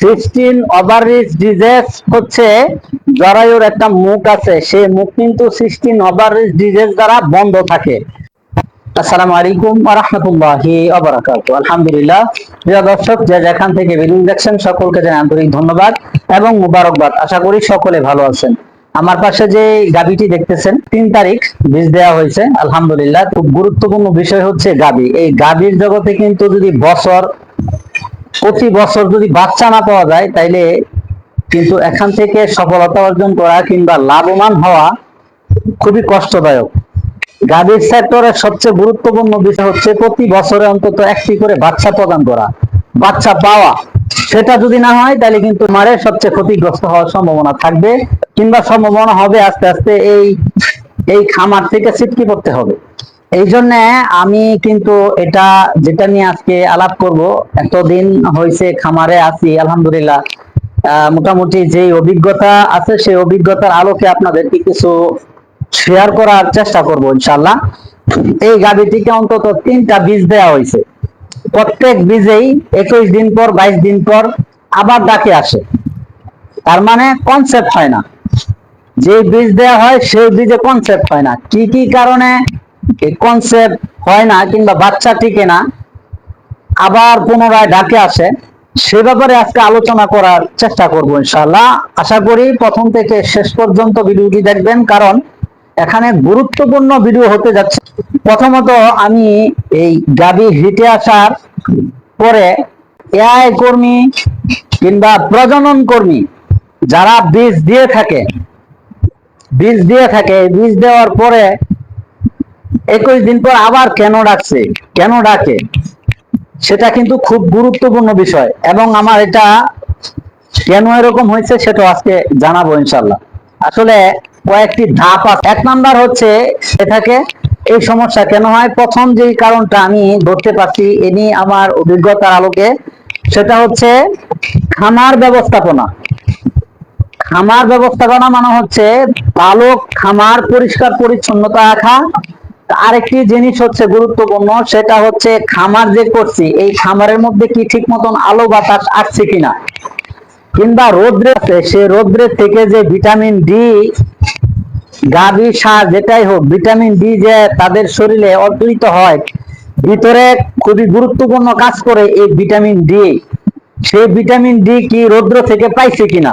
Sixteen ovaries disease হচ্ছে জরায়ুর একটা মুখ আছে। সেই মুখ কিন্তু সিক্সটিন ওভারিজ ডিজেস দ্বারা বন্ধ থাকে। আসসালামু আলাইকুম আলহামদুলিল্লাহ। প্রিয় দর্শক, যে যেখান থেকে ভিডিও দেখছেন, সকলকে জানাই আন্তরিক ধন্যবাদ এবং মুবারকবাদ। আশা করি সকলে ভালো আছেন। আমার পাশে যে গাবিটি দেখতেছেন, তিন তারিখ, বীজ দেওয়া হয়েছে। আলহামদুলিল্লাহ। খুব গুরুত্বপূর্ণ বিষয় হচ্ছে গাবি এই গাবির জগতে কিন্তু যদি বছর প্রতি বছর যদি বাচ্চা না পাওয়া যায়, তাইলে কিন্তু এখান থেকে সফলতা অর্জন করা কিংবা লাভবান হওয়া খুবই কষ্টদায়ক। গাভীর সেক্টরের সবচেয়ে গুরুত্বপূর্ণ বিষয় হচ্ছে প্রতি বছরে অন্তত একটি করে বাচ্চা প্রদান করা, বাচ্চা পাওয়া। সেটা যদি না হয় তাহলে কিন্তু মারের সবচেয়ে ক্ষতিগ্রস্ত হওয়ার সম্ভাবনা থাকবে কিংবা সম্ভাবনা হবে আস্তে আস্তে এই এই খামার থেকে ছিটকে পড়তে হবে। এই জন্য আমি কিন্তু এটা যেটা নিয়ে আজকে আলাপ করব, এতদিন হয়েছে খামারে আছি, আলহামদুলিল্লাহ। মোটামুটি যে অভিজ্ঞতা আছে সেই অভিজ্ঞতার আলোকে আপনাদেরকে কিছু শেয়ার করার চেষ্টা করব ইনশাল্লাহ এই গাভীটিকে অন্তত তিনটা বীজ দেওয়া হয়েছে প্রত্যেক বীজেই একুশ দিন পর, বাইশ দিন পর আবার ডাকে আসে। তার মানে কনসেপ্ট হয় না। যে বীজ দেওয়া হয়, সেই বীজে কনসেপ্ট হয় না। কি কি কারণে কনসেপ্ট হয় না কিংবা বাচ্চা টিকে না, আবার পুনরায় ডাকে আসে, সে ব্যাপারে আজকে আলোচনা করার চেষ্টা করব ইনশাআল্লাহ। আশা করি প্রথম থেকে শেষ পর্যন্ত ভিডিওটি দেখবেন, কারণ এখানে গুরুত্বপূর্ণ ভিডিও হতে যাচ্ছে। প্রথমত আমি এই গাবি হিটে আসার পরে এআই কর্মী কিংবা প্রজনন কর্মী যারা বীজ দিয়ে থাকে, বীজ দিয়ে থাকে, বীজ দেওয়ার পরে একুশ দিন পর আবার কেন ডাকছে? কেন ডাকে? সেটা কিন্তু খুব গুরুত্বপূর্ণ বিষয়। এবং আমার এটা কেন এরকম হয়েছে সেটা আজকে জানাব ইনশাল্লাহ আসলে কয়েকটি ধাপ আছে। এক নাম্বার হচ্ছে এটাকে এই সমস্যা কেন হয়? প্রথম যে কারণটা আমি ধরতে পারছি এ নিয়ে আমার অভিজ্ঞতার আলোকে, সেটা হচ্ছে খামার ব্যবস্থাপনা। খামার ব্যবস্থাপনা মানে হচ্ছে পালক খামার পরিষ্কার পরিচ্ছন্নতা রাখা আরেকটি জিনিস হচ্ছে গুরুত্বপূর্ণ, সেটা হচ্ছে খামার যে করছি, এই খামারের মধ্যে কি ঠিক মতন আলো বাতাস আসছে কিনা? কিংবা রোদ্রে আছে, সে রোদ্রের থেকে যে ভিটামিন ডি, গাভী, সার, যেটাই হোক, ভিটামিন ডি যে তাদের শরীরে অর্জিত হয়, ভিতরে খুবই গুরুত্বপূর্ণ কাজ করে এই ভিটামিন ডি। সেই ভিটামিন ডি কি রৌদ্র থেকে পাইছে কিনা?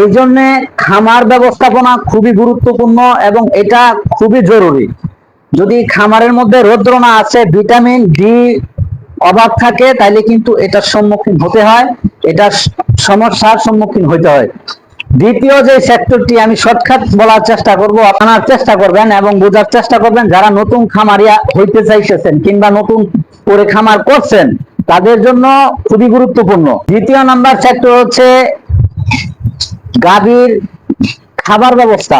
এই জন্য খামার ব্যবস্থাপনা খুবই গুরুত্বপূর্ণ এবং এটা খুবই জরুরি। যদি খামারের মধ্যে রৌদ্র না আছে ভিটামিন ডি অভাব থাকে তাহলে কিন্তু এটার সম্মুখীন হতে হয় এটা সমস্যার সম্মুখীন হতে হয়। দ্বিতীয় যে সেক্টরটি আমি শর্টকাট বলার চেষ্টা করব, আপনার চেষ্টা করবেন এবং বোঝার চেষ্টা করবেন, যারা নতুন খামারিয়া হইতে চাইতেছেন কিংবা নতুন করে খামার করছেন, তাদের জন্য খুবই গুরুত্বপূর্ণ। দ্বিতীয় নাম্বার সেক্টর হচ্ছে গাভীর খাবার ব্যবস্থা।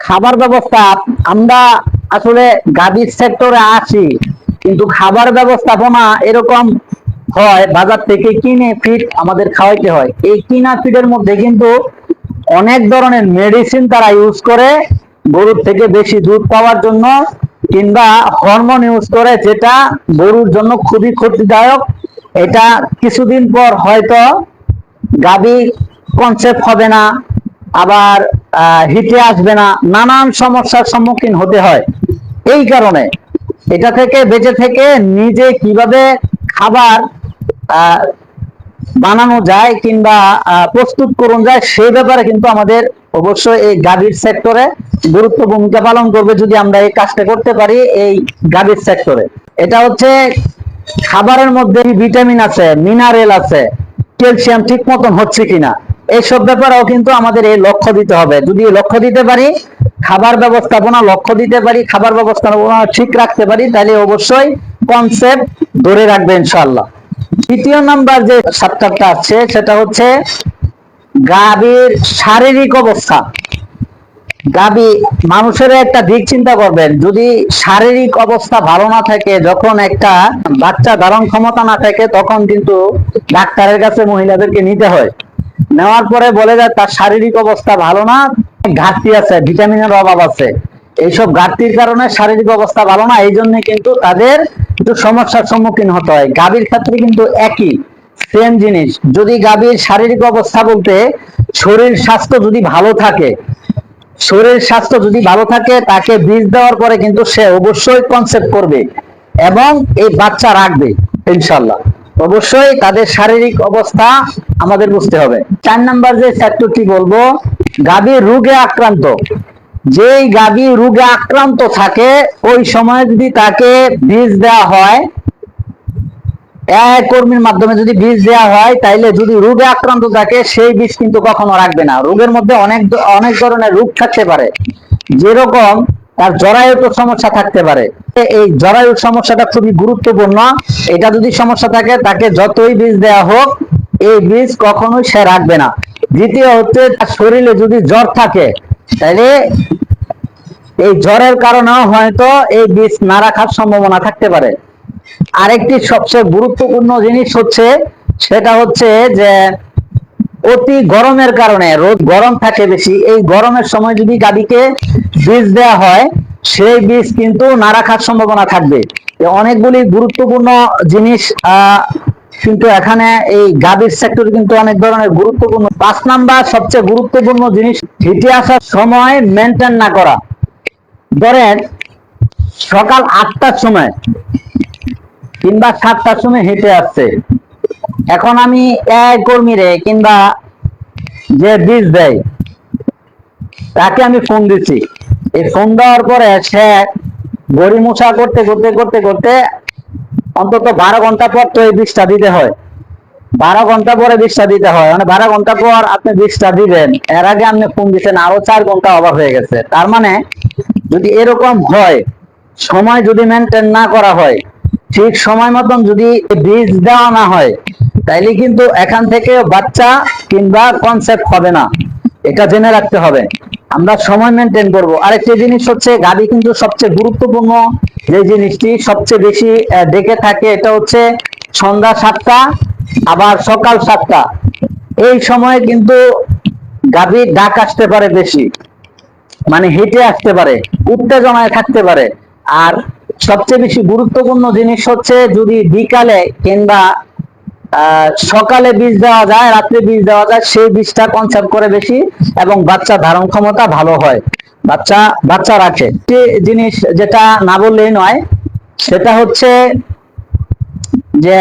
খাবার ব্যবস্থা, আমরা আসলে গাভীর সেক্টরে আছি, কিন্তু খাবার ব্যবস্থাপনা এরকম হয়, বাজার থেকে কিনে ফিড আমাদের খাওয়াইতে হয়। এই কিনা ফিডের মধ্যে কিন্তু অনেক ধরনের মেডিসিন তারা ইউজ করে, গরুর থেকে বেশি দুধ পাওয়ার জন্য, কিংবা হরমোন ইউজ করে, যেটা গরুর জন্য খুবই ক্ষতিদায়ক। এটা কিছুদিন পর হয়তো গাবি কনসেপ্ট হবে না। আবার হিটে আসবে না, নানান সমস্যার সম্মুখীন হতে হয়। এই কারণে এটা থেকে বেঁচে থেকে নিজে কীভাবে খাবার বানানো যায় কিংবা প্রস্তুত করুন যায় সেই ব্যাপারে কিন্তু আমাদের অবশ্যই এই গাভীর সেক্টরে গুরুত্ব ভূমিকা পালন করবে যদি আমরা এই কাজটা করতে পারি এই গাভীর সেক্টরে। এটা হচ্ছে খাবারের মধ্যে ভিটামিন আছে, মিনারেল আছে, ক্যালসিয়াম ঠিক মতন হচ্ছে কিনা। এইসব ব্যাপারেও কিন্তু আমাদের এই লক্ষ্য দিতে হবে। যদি লক্ষ্য দিতে পারি, খাবার ব্যবস্থাপনা লক্ষ্য দিতে পারি, খাবার ব্যবস্থাপনা ঠিক রাখতে পারি, তাহলে অবশ্যই কনসেপ্ট ধরে রাখবে ইনশাআল্লাহ। দ্বিতীয় নাম্বার যে সাবটারটা আছে, সেটা হচ্ছে গাভীর শারীরিক অবস্থা। গাবি মানুষের একটা দিক চিন্তা করবেন, যদি শারীরিক অবস্থা ভালো না থাকে, যখন একটা বাচ্চা ধারণ ক্ষমতা না থাকে, তখন কিন্তু ডাক্তারের কাছে মহিলাদেরকে নিতে হয়। নেওয়ার পরে বলে যায়, তার শারীরিক অবস্থা ভালো না, ঘাটতি আছে, ভিটামিনের অভাব আছে। এইসব ঘাটতির কারণে শারীরিক অবস্থা ভালো না, এই জন্য কিন্তু তাদের একটু সমস্যার সম্মুখীন হতে হয়। গাভীর ক্ষেত্রে কিন্তু একই সেম জিনিস। যদি গাভীর শারীরিক অবস্থা বলতে শরীর স্বাস্থ্য যদি ভালো থাকে, শরীর স্বাস্থ্য যদি ভালো থাকে, তাকে বীজ দেওয়ার পরে কিন্তু সে অবশ্যই কনসেপ্ট করবে এবং এই বাচ্চা রাখবে ইনশাল্লাহ অবশ্যই তাদের শারীরিক অবস্থা আমাদের বুঝতে হবে। চার নাম্বার যে ফ্যাক্টরটি বলব গাভীর রোগে আক্রান্ত। যেই গাভী রোগে আক্রান্ত থাকে, ওই সময় যদি তাকে বীজ দেওয়া হয়, এক কর্মীর মাধ্যমে যদি বীজ দেওয়া হয়, তাইলে যদি রোগে আক্রান্ত থাকে, সেই বীজ কিন্তু কখনো রাখবে না। রোগের মধ্যে অনেক অনেক ধরনের রোগ থাকতে পারে। যেরকম তার জরায়ুত সমস্যা থাকতে পারে। এই জরায়ুর সমস্যাটা খুবই গুরুত্বপূর্ণ। এটা যদি সমস্যা থাকে, তাকে যতই বীজ দেওয়া হোক, এই বীজ কখনোই সে রাখবে না। দ্বিতীয় হচ্ছে, তার শরীরে যদি জ্বর থাকে তাহলে এই জ্বরের কারণেও হয়তো এই বীজ না রাখার সম্ভাবনা থাকতে পারে। আরেকটি সবচেয়ে গুরুত্বপূর্ণ জিনিস হচ্ছে, সেটা হচ্ছে যে অতি গরমের কারণে, রোদ গরম থাকে বেশি, এই গরমের সময় যদি গাড়িকে বীজ দেওয়া হয়, সেই বীজ কিন্তু না রাখার সম্ভাবনা থাকবে। অনেকগুলি গুরুত্বপূর্ণ জিনিস কিন্তু এখানে এই গাভীর সেক্টর কিন্তু অনেক ধরনের গুরুত্বপূর্ণ। পাঁচ নাম্বার সবচেয়ে গুরুত্বপূর্ণ জিনিস হিটে আসার সময় মেনটেন না করা। ধরেন, সকাল আটটার সময় কিংবা সাতটার সময় হেঁটে আসছে। এখন আমি এক কর্মীরে কিংবা যে বীজ দেয়, তাকে আমি ফোন দিচ্ছি এই ফোন দেওয়ার পরে সে গড়ি মোছা করতে করতে করতে করতে অন্তত বারো ঘণ্টা পর তো এই বীজটা দিতে হয়। বারো ঘণ্টা পরে বীজটা দিতে হয় মানে বারো ঘণ্টা পর আপনি বীজটা দিবেন। এর আগে আপনি ফোন দিচ্ছেন আরও চার ঘণ্টা অভাব হয়ে গেছে। তার মানে যদি এরকম হয়, সময় যদি মেনটেন না করা হয় ঠিক সময় মতন যদি বীজ দেওয়া না হয়, তাইলে কিন্তু এখান থেকে বাচ্চা কিংবা কনসেপ্ট হবে না। এটা জেনে রাখতে হবে। আমরা সময় মেনটেন করব। আরেকটি জিনিস হচ্ছে, গাড়ি কিন্তু সবচেয়ে গুরুত্বপূর্ণ যে জিনিসটি সবচেয়ে বেশি ডেকে থাকে, এটা হচ্ছে সন্ধ্যা সাতটা, আবার সকাল সাতটা। এই সময়ে কিন্তু গাভীর ডাক আসতে পারে বেশি মানে হেঁটে আসতে পারে, উত্তেজনায় থাকতে পারে। আর সবচেয়ে বেশি গুরুত্বপূর্ণ জিনিস হচ্ছে যদি বিকালে কিংবা সকালে বীজ দেওয়া যায়, রাত্রে বীজ দেওয়া যায়, সেই বীজটা কনসার্ভ করে বেশি এবং বাচ্চা ধারণ ক্ষমতা ভালো হয়। বাচ্চা বাচ্চা রাখে। জিনিস যেটা না বললেই নয়, সেটা হচ্ছে যে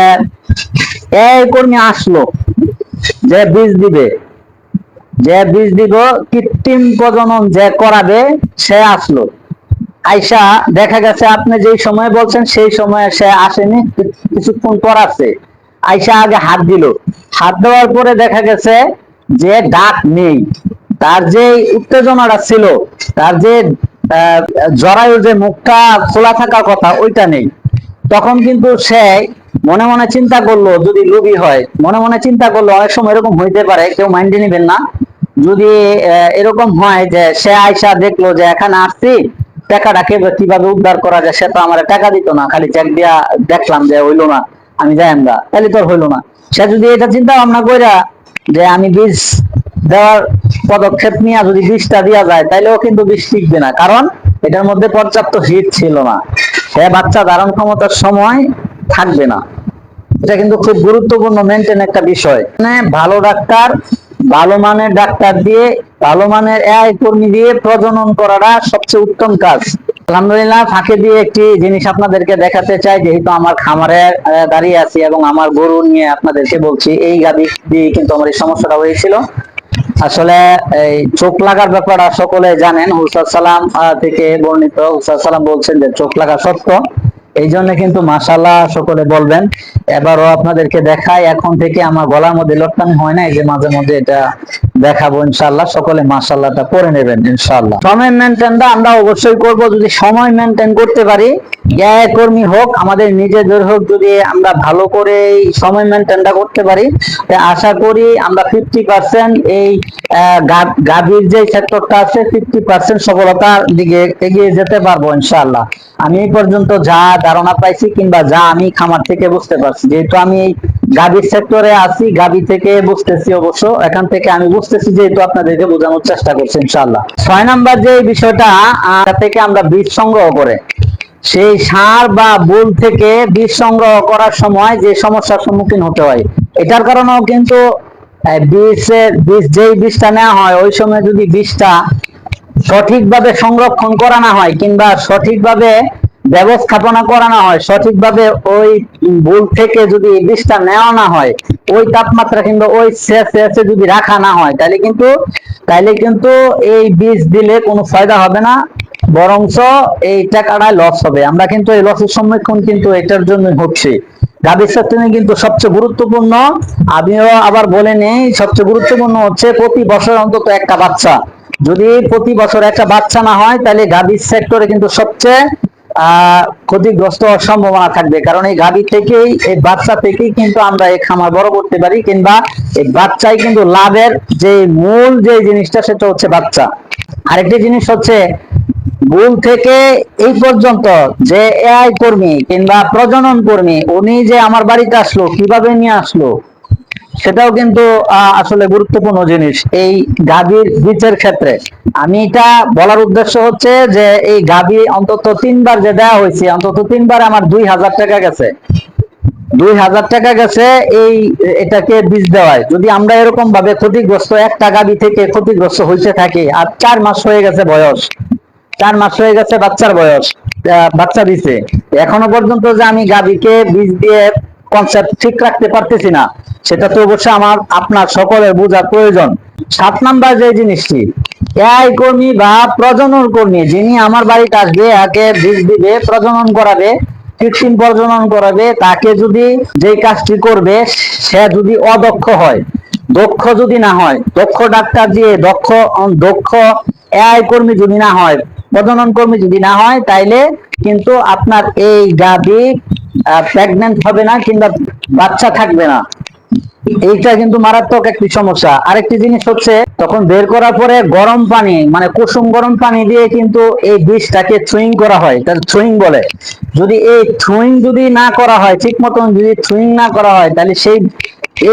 এই কর্মী আসলো, যে বীজ দিবে, যে বীজ দিব, কৃত্রিম প্রজনন যে করাবে, সে আসলো। আইসা দেখা গেছে, আপনি যেই সময় বলছেন সেই সময় সে আসেনি, কিছুক্ষণ পর আছে আইসা আগে হাত দিল। হাত দেওয়ার পরে দেখা গেছে যে ডাক নেই। তার যে উত্তেজনাটা ছিল, তার যে জরায়ু যে মুখটা খোলা থাকার কথা, ওইটা নেই। তখন কিন্তু সে মনে মনে চিন্তা করল, যদি লোভী হয়, মনে মনে চিন্তা করল, অনেক সময় এরকম হইতে পারে, কেউ মাইন্ডে নিবেন না। যদি এরকম হয় যে সে আয়সা দেখল যে এখানে আসছি টাকাটাকে কীভাবে উদ্ধার করা যায় সে তো আমার টাকা দিত না, খালি চেক দিয়া দেখলাম যে হইল না, আমি যাই আমরা তাহলে তোর হইল না। সে যদি এটা চিন্তা ভাবনা কইরা যে আমি বীজ দেওয়ার পদক্ষেপ নিয়ে যদি বীজটা দেওয়া যায়, তাইলেও কিন্তু বীজ টিকবে না, কারণ এটার মধ্যে পর্যাপ্ত হিট ছিল না। সে বাচ্চা ধারণ ক্ষমতার সময় থাকবে না। এটা কিন্তু খুব গুরুত্বপূর্ণ মেনটেন একটা বিষয়। মানে ভালো ডাক্তার ভালো মানের ডাক্তার দিয়ে, ভালো মানের এআই কর্মী দিয়ে প্রজনন করাটা সবচেয়ে উত্তম কাজ। আলহামদুলিল্লাহ, ফাঁকে দিয়ে একটি জিনিস আপনাদেরকে দেখাতে চাই, যেহেতু আমার খামারে দাঁড়িয়ে আছি এবং আমার গরু নিয়ে আপনাদেরকে বলছি, এই গাবি দিয়ে কিন্তু আমার এই সমস্যাটা হয়েছিল। আসলে, এই চোখ লাগার ব্যাপারটা সকলে জানেন। হুসাদ সালাম থেকে বর্ণিত হুসাদ সালাম বলছেন যে চোখ লাগা সত্য। এই জন্য কিন্তু মাসাল্লাহ সকলে বলবেন। এবারও আপনাদেরকে দেখায় এখন থেকে আমার গলার মধ্যে লটকানি হয় না এই যে মাঝে মধ্যে এটা দেখাবো ইনশাল্লাহ সকলে মাসাল্লাহটা করে নেবেন ইনশাল্লাহ সময় মেনটেনটা আমরা অবশ্যই করব, যদি সময় মেনটেন করতে পারি কর্মী হোক, আমাদের নিজেদের হোক, যদি আমরা ভালো করে সময় মেনটেনটা করতে পারি আশা করি আমরা ফিফটি পার্সেন্ট এই গাভীর যে সেক্টরটা আছে ফিফটি পার্সেন্ট সফলতার দিকে এগিয়ে যেতে পারব ইনশাল্লাহ আমি এই পর্যন্ত যা ধারণা পাইছি কিংবা যা আমি খামার থেকে বুঝতে পারছি, যেহেতু আমি গাভীর সেক্টরে আছি, গাভী থেকে বুঝতেছি অবশ্য। এখান থেকে আমি বুঝতেছি যেহেতু আপনাদেরকে বোঝানোর চেষ্টা করছি, ইনশাআল্লাহ। ছয় নাম্বার যে বিষয়টা থেকে আমরা বীজ সংগ্রহ করে। সেই সার বা বুল থেকে বীজ সংগ্রহ করার সময় যে সমস্যার সম্মুখীন হতে হয়। এটার কারণেও কিন্তু বীজের, বীজ যেই বীজটা নেওয়া হয়, ওই সময় যদি বীজটা সঠিকভাবে সংরক্ষণ করা না হয় কিংবা সঠিকভাবে ব্যবস্থাপনা করা না হয়, সঠিকভাবে ওই ভুল থেকে যদি বীজটা নেওয়া না হয়, ওই তাপমাত্রা কিংবা ওই সেলসিয়াসে যদি রাখা না হয়, তাহলে কিন্তু তাহলে কিন্তু এই বীজ দিলে কোনো ফায়দা হবে না, বরঞ্চ এই টাকাটা লস হবে। আমরা কিন্তু এই লসের সম্মুখীন কিন্তু এটার জন্য হচ্ছি। গাভীর ক্ষেত্রে কিন্তু সবচেয়ে গুরুত্বপূর্ণ, আমিও আবার বলে নেই, সবচেয়ে গুরুত্বপূর্ণ হচ্ছে প্রতি বছর অন্তত একটা বাচ্চা। যদি প্রতি বছর একটা বাচ্চা না হয়, তাহলে গাভীর সেক্টরে কিন্তু সবচেয়ে ক্ষতিগ্রস্ত হওয়ার সম্ভাবনা থাকবে। কারণ এই গাভী থেকেই, এই বাচ্চা থেকেই কিন্তু আমরা এই খামার বড় করতে পারি, কিংবা এই বাচ্চাই কিন্তু লাভের যে মূল যে জিনিসটা, সেটা হচ্ছে বাচ্চা। আরেকটি জিনিস হচ্ছে, ভুল থেকে এই পর্যন্ত যে এআই কর্মী কিংবা প্রজনন কর্মী, উনি যে আমার বাড়িতে আসলো, কীভাবে নিয়ে আসলো সেটাও কিন্তু আসলে গুরুত্বপূর্ণ জিনিস। এই গাভীর বীজের ক্ষেত্রে। আমি এটা বলার উদ্দেশ্য হচ্ছে যে, এই গাভী অন্তত তিনবার যে দেওয়া হয়েছে, অন্তত তিনবার আমার দুই হাজার টাকা গেছে। দুই হাজার টাকা গেছে, এই এটাকে বীজ দেওয়ায়। যদি আমরা এরকম ভাবে ক্ষতিগ্রস্ত, একটা গাভী থেকে ক্ষতিগ্রস্ত হইতে থাকি, আর চার মাস হয়ে গেছে বয়স। চার মাস হয়ে গেছে বাচ্চার বয়স বাচ্চা দিছে। এখনও পর্যন্ত যে আমি গাভীকে বীজ দিয়ে কনসেপ্ট ঠিক রাখতে পারতেছি না, সেটা তো অবশ্যই আমার, আপনার সকলের বোঝার প্রয়োজন। সাত নাম্বার যে জিনিসটি এআই কর্মী বা প্রজনন কর্মী যিনি আমার বাড়িতে আসবে, একে বীজ দিবে, প্রজনন করাবে, কৃত্রিম প্রজনন করাবে, তাকে যদি যেই কাজটি করবে, সে যদি অদক্ষ হয়, দক্ষ যদি না হয়, দক্ষ ডাক্তার দিয়ে দক্ষ দক্ষ এআই কর্মী যদি না হয়, প্রজনন কর্মী যদি না হয়, তাইলে কিন্তু আপনার এই গাভী প্রেগনেন্ট হবে না কিংবা বাচ্চা থাকবে না। এইটা কিন্তু মারাত্মক একটি সমস্যা। আরেকটি জিনিস হচ্ছে, তখন বের করার পরে গরম পানি মানে কুসুম গরম পানি দিয়ে কিন্তু এই বীজটাকে থ্রুইং করা হয় তার থ্রুইং বলে। যদি এই থ্রুইং যদি না করা হয়, ঠিক মতন যদি থ্রুইং না করা হয়, তাহলে সেই,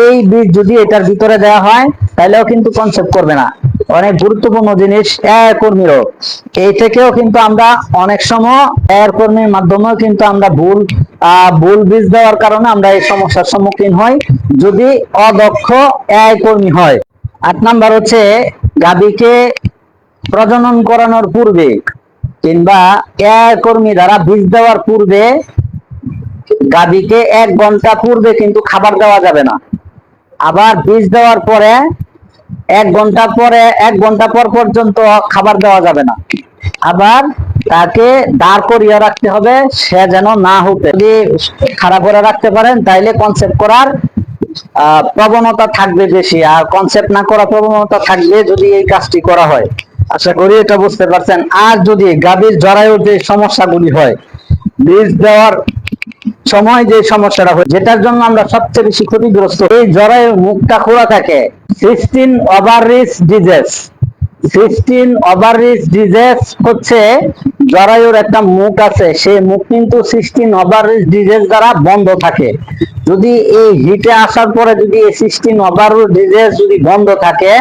এই বীজ যদি এটার ভিতরে দেওয়া হয়, তাহলেও কিন্তু কনসেপ্ট করবে না। অনেক গুরুত্বপূর্ণ জিনিস এয়ার কর্মীরও। এই থেকেও কিন্তু আমরা অনেক সময় এয়ার কর্মীর মাধ্যমেও কিন্তু আমরা ভুল ভুল বীজ দেওয়ার কারণে আমরা এই সমস্যার সম্মুখীন হই, যদি অদক্ষ এয়ার কর্মী হয়। আট নাম্বার হচ্ছে গাভীকে প্রজনন করানোর পূর্বে কিংবা এয়ার কর্মী দ্বারা বীজ দেওয়ার পূর্বে গাভীকে এক ঘণ্টা পূর্বে কিন্তু খাবার দেওয়া যাবে না। আবার বীজ দেওয়ার পরে এক ঘণ্টা পরে, এক ঘণ্টা পর পর্যন্ত খাবার দেওয়া যাবে না। আবার তাকে দাঁড় করিয়ে রাখতে হবে, সে যেন না হতে যদি খারাপ করে রাখতে পারেন, তাইলে কনসেপ্ট করার প্রবণতা থাকবে বেশি। আর কনসেপ্ট না করার প্রবণতা থাকবে যদি এই কাজটি করা হয়, আশা করি এটা বুঝতে পারছেন। আর যদি গাভীর জরায়ুর যে সমস্যাগুলি হয়, বীজ দেওয়ার সময় যে সমস্যাটা হয় যেটার জন্য আমরা সবচেয়ে বেশি ক্ষতিগ্রস্ত, এই জ্বরের মুখটা খোলা থাকে। Cystic ovarian disease. Cystic ovarian disease হচ্ছে জরায়ুর একটা মুখ আছে, সেই মুখ কিন্তু সিস্টিন ওভাররিচ ডিজেস দ্বারা বন্ধ থাকে। যদি এই হিটে আসার পরে যদি এই সিস্টিন ওভাররিচ ডিজেস যদি বন্ধ থাকে,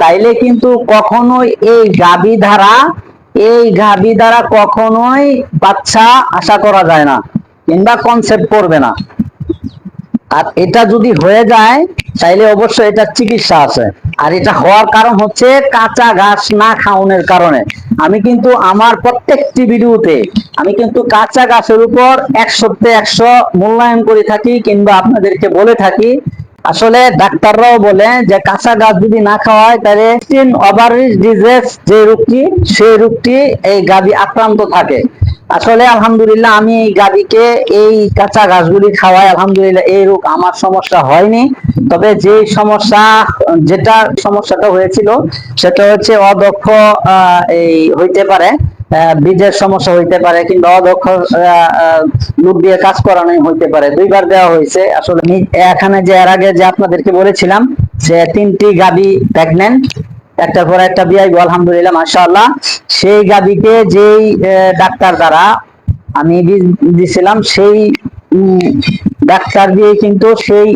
তাইলে কিন্তু কখনোই এই গাভী ধারা এই গাভী দ্বারা কখনোই বাচ্চা আশা করা যায় না। কিংবা কনসেপ্ট করবে না। আর এটা যদি হয়ে যায় চাইলে অবশ্য এটা চিকিৎসা আছে। আর এটা হওয়ার কারণ হচ্ছে কাঁচা ঘাস না খাওয়ানোর কারণে। আমি কিন্তু আমার প্রত্যেকটি ভিডিওতে আমি কিন্তু কাঁচা ঘাসের উপর একশোতে একশো মূল্যায়ন করে থাকি কিংবা আপনাদেরকে বলে থাকি আসলে ডাক্তাররাও বলে যে কাঁচা গাছ যদি না খাওয়ায়, তাহলে ওভারিস ডিজিজ যে রোগটি সেই রোগটি এই গাভী আক্রান্ত থাকে। আসলে আলহামদুলিল্লাহ আমি এই গাভীকে এই কাঁচা গাছগুলি খাওয়াই, আলহামদুলিল্লাহ এই রোগ আমার সমস্যা হয়নি। তবে যে সমস্যা, যেটা সমস্যাটা হয়েছিল, সেটা হচ্ছে অদক্ষ এই হইতে পারে। বীজের সমস্যা হইতে পারে কিংবা অদক্ষ লোক দিয়ে কাজ করানো হইতে পারে। দুইবার দেওয়া হয়েছে। আসলে এখানে যে এর আগে যে আপনাদেরকে বলেছিলাম যে তিনটি গাবি প্রেগনেন্ট একটার পর একটা বিয়াই আলহামদুলিল্লাহ, মাশাআল্লাহ। সেই গাভীকে যেই ডাক্তার দ্বারা আমি বীজ দিছিলাম, সেই ডাক্তার দিয়ে কিন্তু সেই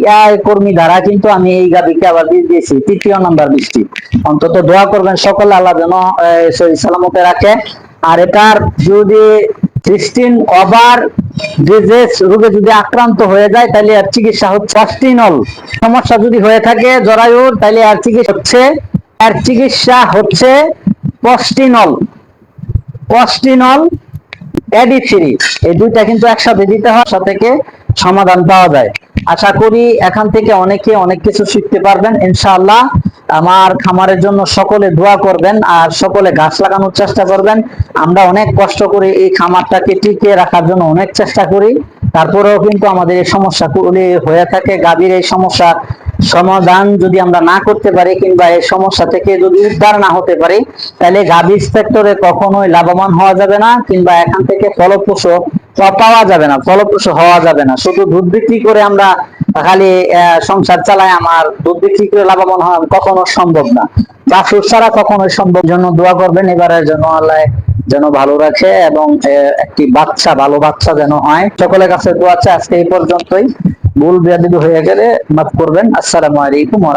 কর্মী দ্বারা কিন্তু আমি এই গাভীকে আবার বীজ দিয়েছি। তৃতীয় নাম্বার বৃষ্টি অন্তত দোয়া করবেন সকলে আল্লাহ যেন সালামতে রাখে। আর এটার যদি সিক্সটিন ওভার ডিজিজ রোগে যদি আক্রান্ত হয়ে যায়, তাহলে এর চিকিৎসা হচ্ছে অস্টিনল সমস্যা যদি হয়ে থাকে জরায়ুর তাহলে এর চিকিৎসা হচ্ছে, এর চিকিৎসা হচ্ছে পস্টিনল পস্টিনল এডিফ্রি এই দুইটা কিন্তু একসাথে দিতে হয়, সাথে সমাধান পাওয়া যায়। আশা করি এখান থেকে অনেকে অনেক কিছু শিখতে পারবেন, ইনশাআল্লাহ। আমার খামারের জন্য সকলে দোয়া করবেন আর সকলে গাছ লাগানোর চেষ্টা করবেন। আমরা অনেক কষ্ট করে এই খামারটাকে টিকিয়ে রাখার জন্য অনেক চেষ্টা করি। তারপরেও কিন্তু আমাদের এই সমস্যাগুলি হয়ে থাকে, গাভীর এই সমস্যা সমাধান যদি আমরা না করতে পারি কিংবা এই সমস্যা থেকে যদি উদ্ধার না হতে পারি, তাহলে গাভীর সেক্টরে কখনোই লাভবান হওয়া যাবে না কিংবা এখান থেকে ফলপ্রসূ পাওয়া যাবে না, ফলপ্রসূ হওয়া যাবে না। শুধু দুধ বিক্রি করে আমরা খালি সংসার চালাই আমার দুধ বিক্রি করে লাভবান হওয়া কখনো সম্ভব না। বাছুর ছাড়া কখনোই সম্ভব জন্য দোয়া করবেন, এবারের জন্য আল্লাহ যেন ভালো রাখে এবং একটি বাচ্চা, ভালো বাচ্চা যেন হয়। সকলের কাছে দোয়া আছে আজকে এই পর্যন্তই। ভুল বিয়াদিবি হয়ে গেলে মাফ করবেন। আসসালামু আলাইকুম ওয়া